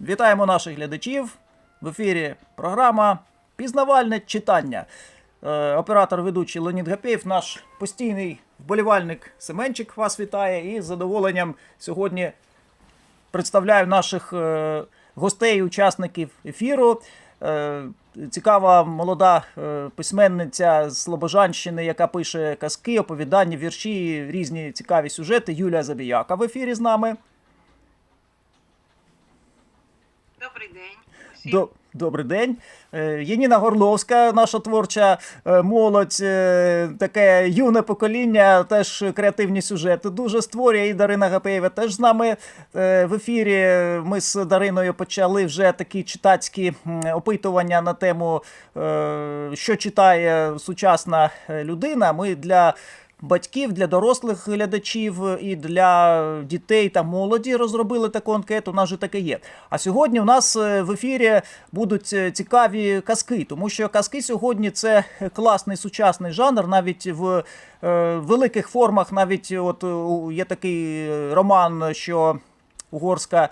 Вітаємо наших глядачів. В ефірі програма Пізнавальне читання. Е, Оператор ведучий Леонід Гапєєв, наш постійний вболівальник Семенчик вас вітає і з задоволенням сьогодні представляю наших е, гостей, учасників ефіру. Е, Цікава молода письменниця з Слобожанщини, яка пише казки, оповідання, вірші, різні цікаві сюжети. Юлія Забіяка в ефірі з нами. Добрий день. До, добрий день. Е, Єніна Горловська, наша творча е, молодь, е, таке юне покоління, теж креативні сюжети дуже створює. І Дарина Гапеєва теж з нами в ефірі. Ми з Дариною почали вже такі читацькі опитування на тему, що читає сучасна людина. Ми для батьків, для дорослих глядачів і для дітей та молоді розробили таку анкету. У нас же таке є. А сьогодні у нас е, в ефірі будуть е, цікаві казки, тому що казки сьогодні це класний сучасний жанр, навіть в е, великих формах. Навіть от є такий роман, що угорська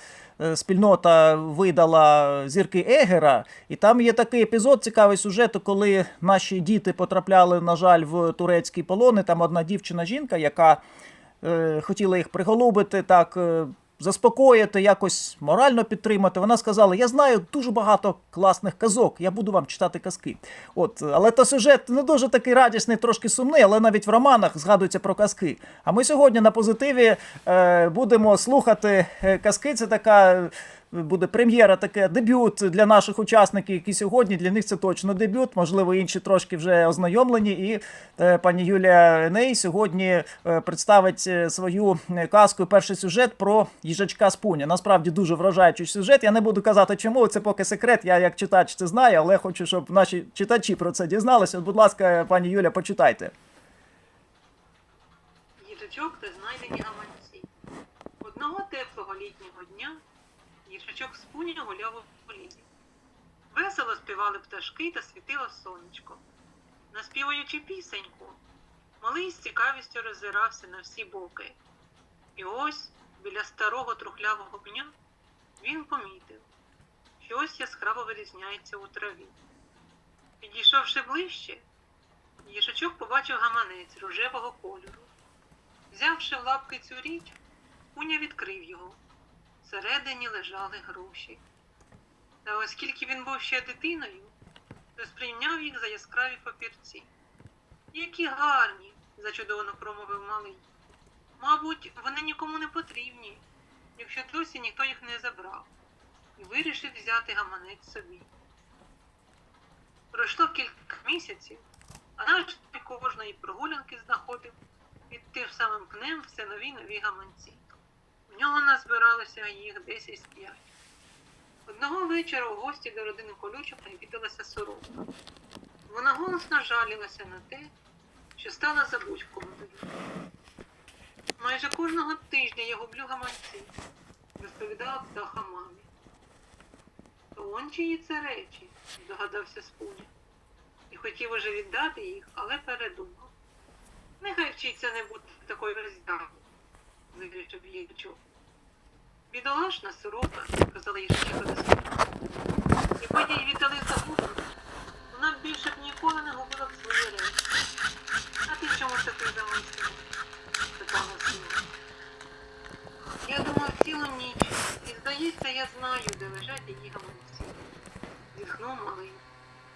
спільнота видала зірки Егера, і там є такий епізод, цікавий сюжет, коли наші діти потрапляли, на жаль, в турецькі полони. Там одна дівчина-жінка, яка е, хотіла їх приголубити, так. Заспокоїти, якось морально підтримати. Вона сказала: Я знаю дуже багато класних казок, я буду вам читати казки. От, але то сюжет не дуже такий радісний, трошки сумний, але навіть в романах згадується про казки. А ми сьогодні на позитиві е, будемо слухати е, казки. Це така буде прем'єра, таке дебют для наших учасників, які сьогодні для них це точно дебют. Можливо, інші трошки вже ознайомлені. І е, пані Юлія Ней сьогодні е, представить е, свою казку перший сюжет про їжачка з пуня. Насправді дуже вражаючий сюжет. Я не буду казати, чому це поки секрет. Я як читач це знаю, але хочу, щоб наші читачі про це дізналися. Будь ласка, пані Юля, почитайте. Їжачок та знайдені гаманці. Одного теплого літнього дня їжачок гуляв у лісі. Весело співали пташки та світило сонечко. Наспіваючи пісеньку, малий з цікавістю роззирався на всі боки. І ось біля старого трухлявого пня він помітив, що ось яскраво вирізняється у траві. Підійшовши ближче, їжачок побачив гаманець рожевого кольору. Взявши в лапки цю річ, Куня відкрив його. Всередині лежали гроші. Та оскільки він був ще дитиною, то сприйняв їх за яскраві папірці. Які гарні, зачудовано промовив малий. Мабуть, вони нікому не потрібні, якщо досі ніхто їх не забрав, і вирішив взяти гаманець собі. Пройшло кілька місяців, а наш кожної прогулянки знаходив під тим самим пнем все нові нові гаманці. В нього назбиралося їх десь із п'ять. Одного вечора у гості до родини колючок навідалася сорока. Вона голосно жалілася на те, що стала забудькуватою. Майже кожного тижня я гублю гаманці, розповідала птаха мамі. То он чиї це речі, здогадався Спуня. І хотів уже віддати їх, але передумав. Нехай вчиться не бути такою роздягою, вирішив їжачок. Бідолашна сорока, сказала їжачка до себе. Якби їй віддали забуду, вона б більше б ніколи не губила б свої речі. А ти чому такий замисливий? спитала сіла. Я думав цілу ніч, і здається, я знаю, де лежать її гаманці. Зітхнув малий.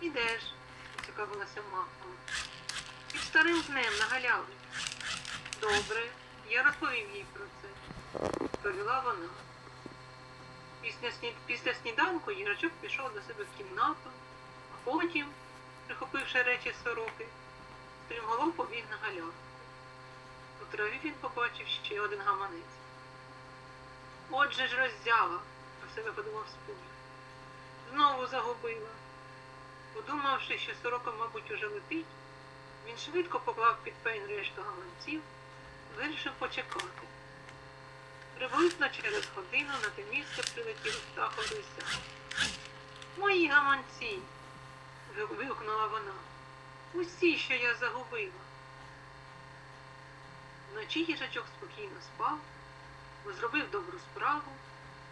Ідеш, цікавилася мама. Під старим пнем на галяві. Добре, я розповім їй про це, відповіла вона. Після, сні... Після сніданку їжачок пішов до себе в кімнату, а потім, прихопивши речі сороки, стрімголов побіг на галяву. У траві він побачив ще один гаманець. Отже ж роздява, про себе подумав спуня. Знову загубила. Подумавши, що сорока, мабуть, уже летить, він швидко поклав під пень решту гаманців, вирішив почекати. Приблизно через годину на те місце прилетів птах Орися. Мої гаманці. вигукнула вона. Усі, що я загубила. Вночі їжачок спокійно спав, зробив добру справу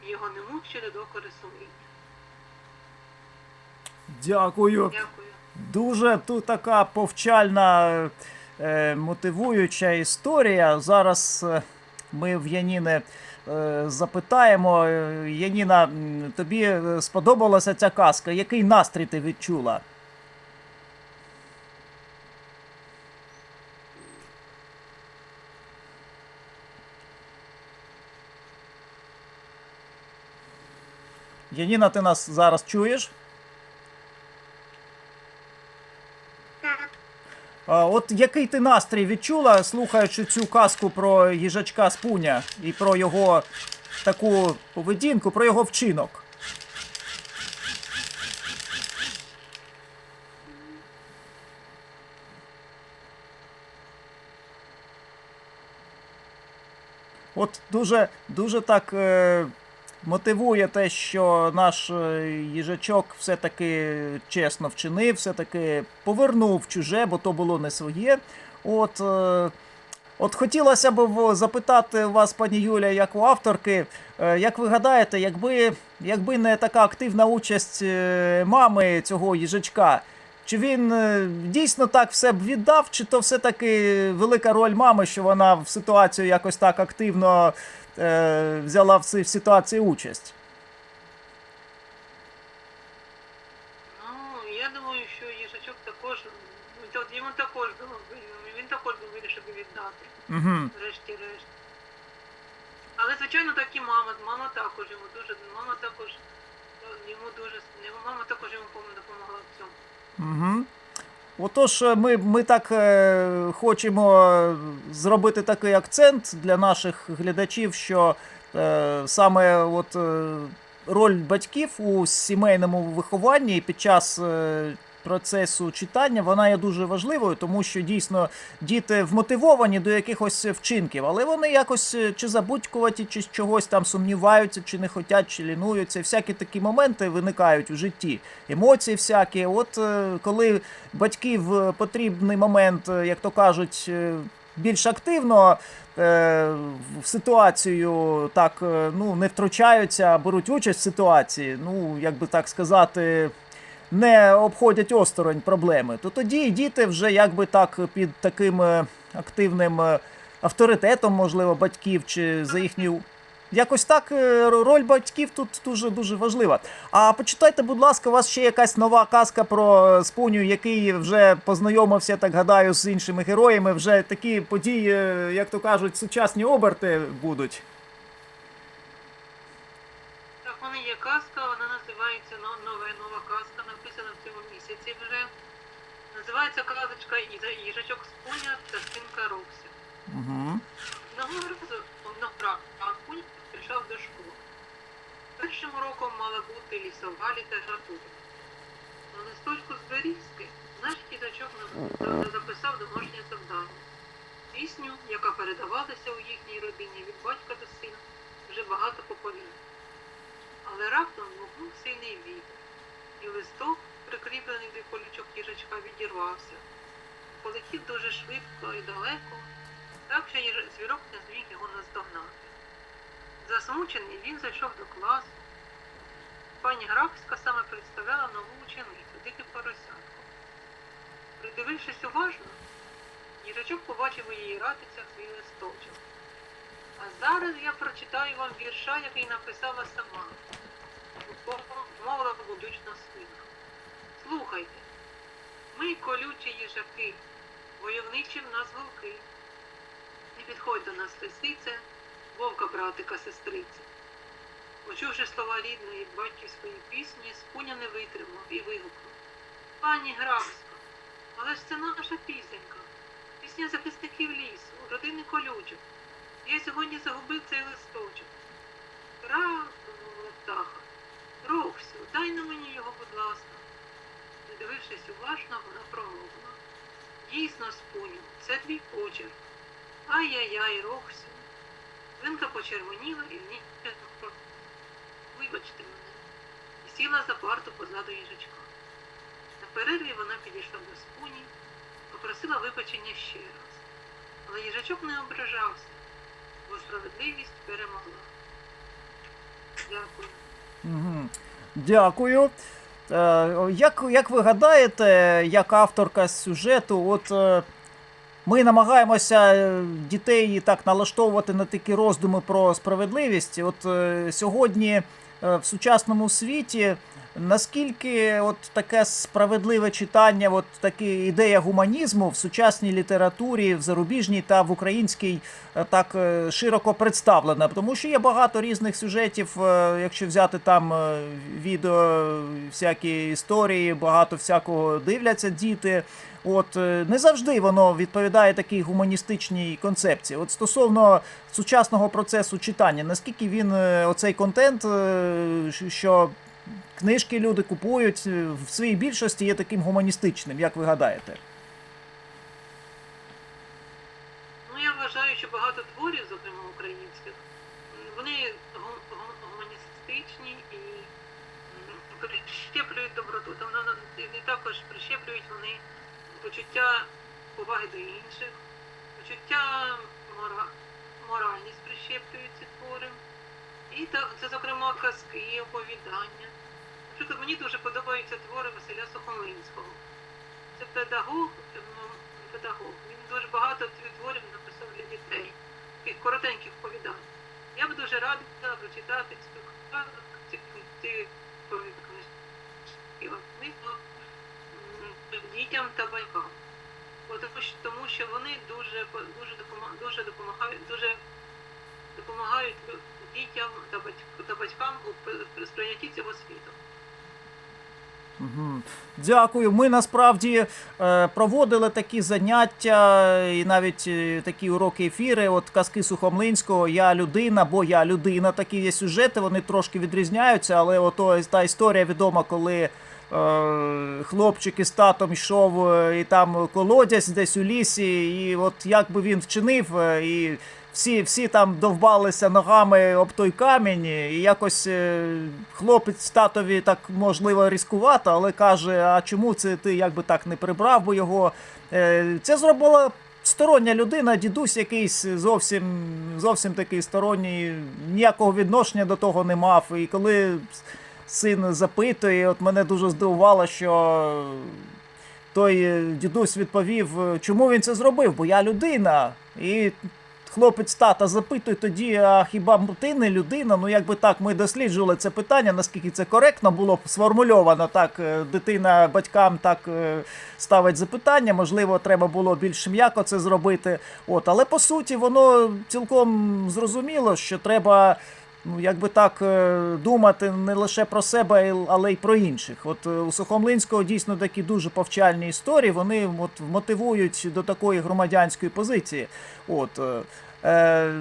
його не мучили докори сумління. Дякую. Дякую. Дуже тут така повчальна, е, мотивуюча історія. Зараз е, ми в Яніни запитаємо. Е, Яніна, тобі е, сподобалася ця казка? Який настрій ти відчула? Яніна, ти нас зараз чуєш? А, от який ти настрій відчула, слухаючи цю казку про їжачка Спуня і про його таку поведінку, про його вчинок? От дуже, дуже так е, мотивує те, що наш е, їжачок все-таки чесно вчинив, все-таки повернув чуже, бо то було не своє. От, е, от хотілося б запитати вас, пані Юля, як у авторки, е, як ви гадаєте, якби, якби не така активна участь мами цього їжачка, чи він дійсно так все б віддав, чи то все-таки велика роль мами, що вона в ситуацію якось так активно е, взяла в цій ситуації участь? Ну, я думаю, що їжачок також, ну, йому також було, він також би вирішив віддати, Угу. врешті-решт. Але, звичайно, так і мама. Мама також йому дуже, мама також е, йому дуже, мама також йому пом- допомогла в цьому. Угу. Отож, е, ми, ми так е, хочемо зробити такий акцент для наших глядачів, що е, саме от, е, роль батьків у сімейному вихованні під час процесу читання вона є дуже важливою, тому що дійсно діти вмотивовані до якихось вчинків, але вони якось е, чи забудькуваті, чи чогось там сумніваються, чи не хотять, чи лінуються. Всякі такі моменти виникають у житті емоції всякі. От е, коли батьки в потрібний момент, е, як то кажуть, більш активно в ситуацію так ну, не втручаються, беруть участь в ситуації, ну, як би так сказати. Не обходять осторонь проблеми, то тоді діти вже якби так під таким е, активним е, авторитетом, можливо, батьків чи за їхню Якось так е, роль батьків тут дуже дуже важлива. А почитайте, будь ласка, у вас ще якась нова казка про Спуню, який вже познайомився, так гадаю, з іншими героями. Вже такі події, як то кажуть, сучасні оберти будуть. Так, в мене є казка, вона називається «Но- нове нова казка, написана в цьому місяці вже. Називається казочка «Їжа- їжачок Спуня та свинка Роксі. Угу. Одного разу одного ранку прийшов до школи. Першим уроком мала бути лісова література. На листочку з берізки наш діточок записав домашнє завдання. Пісню, яка передавалася у їхній родині від батька до сина вже багато поколінь. Але раптом вогнув сильний вітер, і листок, прикріплений до колючок їжачка, відірвався. Полетів дуже швидко і далеко, так що звірок не зміг його наздогнати. Засмучений він зайшов до класу. Пані Грабська саме представляла нову ученицю, дике поросятко. Придивившись уважно, їжачок побачив у її ратицях свій листочок. А зараз я прочитаю вам вірша, який написала сама. Мовила будучна свинка. Слухайте, ми колючі їжаки, войовничі в нас вовки. Не підходь до нас лисице, вовка братика сестриці. Почувши слова рідної батьківської пісні, спуня не витримав і вигукнув. Пані Грабська, але ж це наша пісенька, пісня захисників лісу, родини колючок. Я сьогодні загубив цей листочок. Правду, мовила птаха. Роксю, дай на мені його, будь ласка. Дивившись уважно, вона промовила. Дійсно, спуню, це твій почерк. Ай-яй-яй, Роксю. Свинка почервоніла і в ній Вибачте мене. І сіла за парту позаду їжачка. На перерві вона підійшла до спуні, попросила вибачення ще раз. Але їжачок не ображався, бо справедливість перемогла. Дякую. Дякую. Е, як, як ви гадаєте, як авторка сюжету, от е, ми намагаємося е, дітей так налаштовувати на такі роздуми про справедливість. От сьогодні в сучасному світі. Наскільки от таке справедливе читання, от така ідея гуманізму в сучасній літературі, в зарубіжній та в українській е, так е, широко представлена? Тому що є багато різних сюжетів, е, якщо взяти там відео, всякі історії, багато всякого дивляться діти. От не завжди воно відповідає такій гуманістичній концепції. От стосовно сучасного процесу читання, наскільки він оцей контент, що книжки люди купують е, в своїй більшості є таким гуманістичним, як ви гадаєте? Ну, я вважаю, що багато творів, зокрема українських, вони гу- гу- гуманістичні і прищеплюють доброту. Там на- на- і також прищеплюють вони почуття поваги до інших, почуття мора, моральність прищеплюють ці твори. І це, зокрема, казки, оповідання. Наприклад, мені дуже подобаються твори Василя Сухомлинського. Це педагог, ну, педагог. Він дуже багато творів написав для дітей, таких коротеньких оповідань. Я б дуже радила прочитати ці, книжки дітям та батькам. Тому що, вони дуже, дуже, допомагають, дуже допомагають, дітям та, батьк- та батькам у сприйнятті цього світу. Дякую. Ми насправді е, проводили такі заняття і навіть е, такі уроки ефіри. От казки Сухомлинського Я людина, бо я людина. Такі є сюжети, вони трошки відрізняються, але ото та історія відома, коли. Е, Хлопчик із татом йшов е, і там колодязь десь у лісі, і от як би він вчинив, е, і всі, всі там довбалися ногами об той камінь, і якось хлопець татові так можливо різкувато, але каже: а чому це ти якби так не прибрав би його? Це зробила стороння людина, дідусь якийсь зовсім, зовсім такий сторонній, ніякого відношення до того не мав. І коли син запитує, от мене дуже здивувало, що той дідусь відповів, чому він це зробив, бо я людина. І хлопець тата запитує тоді, а хіба ти не людина? Ну якби так, ми досліджували це питання, наскільки це коректно було сформульовано. Так, е, дитина батькам так е, ставить запитання. Можливо, треба було більш м'яко це зробити. От, але по суті, воно цілком зрозуміло, що треба. Ну, якби так е, думати не лише про себе, але й про інших. От е, у Сухомлинського дійсно такі дуже повчальні історії. Вони от мотивують до такої громадянської позиції. От е, е,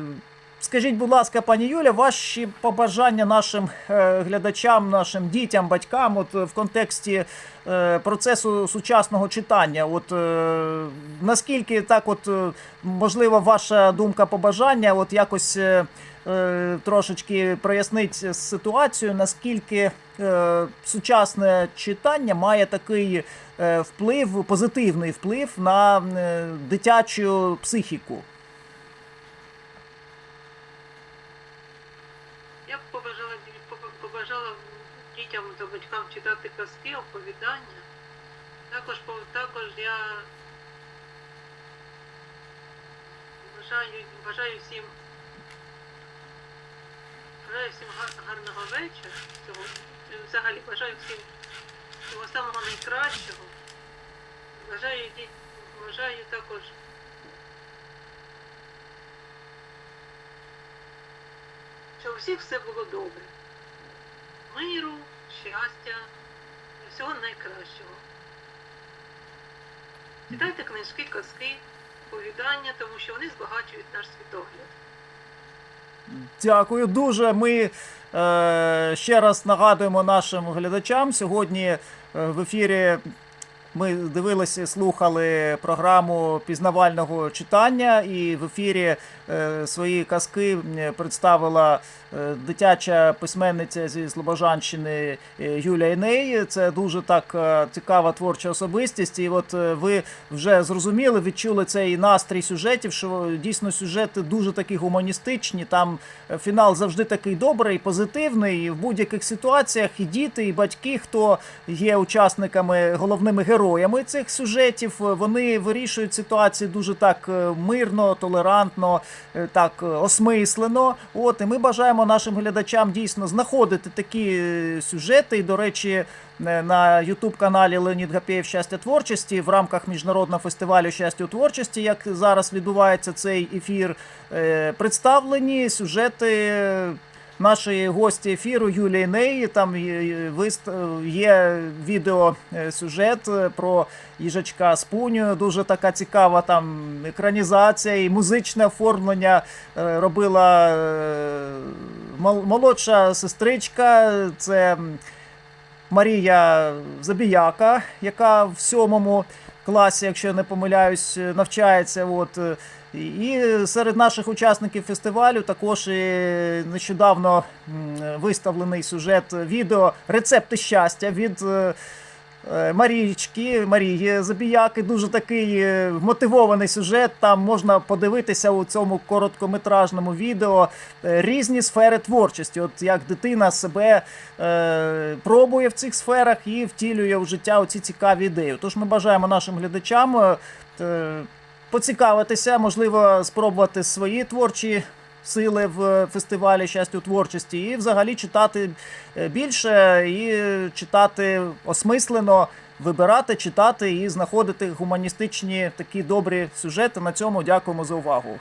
скажіть, будь ласка, пані Юля, ваші побажання нашим глядачам, нашим дітям, батькам, от в контексті процесу сучасного читання. От е, наскільки так, от можливо, ваша думка побажання, от якось. Трошечки прояснить ситуацію, наскільки е, сучасне читання має такий е, вплив, позитивний вплив на е, дитячу психіку. Я б побажала, дітям та батькам читати казки, оповідання. Також, також я бажаю, бажаю всім бажаю всім гарного вечора сьогодні. Взагалі бажаю всім всього самого найкращого. Бажаю, бажаю також щоб у всіх все було добре. Миру, щастя, всього найкращого. Читайте книжки, казки, повідання, тому що вони збагачують наш світогляд. Дякую дуже. Ми е, ще раз нагадуємо нашим глядачам. Сьогодні е, в ефірі Ми дивилися, слухали програму пізнавального читання, і в ефірі е, свої казки представила е, дитяча письменниця зі Слобожанщини е, Юлія Іней. Це дуже так цікава творча особистість. І от ви вже зрозуміли, відчули цей настрій сюжетів, що дійсно сюжети дуже такі гуманістичні. Там фінал завжди такий добрий, позитивний. В будь-яких ситуаціях і діти, і батьки, хто є учасниками, головними героями цих сюжетів, е, вони вирішують ситуації дуже так е, мирно, толерантно, е, так осмислено. От і ми бажаємо нашим глядачам дійсно знаходити такі сюжети. І, до речі, на Ютуб каналі Леонід Гапєєв Щастя творчості в рамках міжнародного фестивалю щастя у творчості, як зараз відбувається цей ефір, представлені сюжети. Нашої гості ефіру Юлії Ней, там є, є вист- є відео е, е, про їжачка з пуню. Дуже така цікава там екранізація і музичне оформлення е, робила молодша сестричка. Це Марія Забіяка, яка в сьомому класі, якщо я не помиляюсь, навчається. От. Е, І серед наших учасників фестивалю також нещодавно виставлений сюжет відео Рецепти щастя від е, е, Марічки, Марії Забіяки. Дуже такий е, мотивований сюжет. Там можна подивитися у цьому короткометражному відео е, різні сфери творчості. От як дитина себе е, пробує в цих сферах і втілює в життя оці цікаві ідеї. Тож ми бажаємо нашим глядачам. Поцікавитися, можливо, спробувати свої творчі сили в фестивалі щастя творчості, і взагалі читати е, більше і читати осмислено, вибирати, читати і знаходити гуманістичні такі добрі сюжети. На цьому дякуємо за увагу.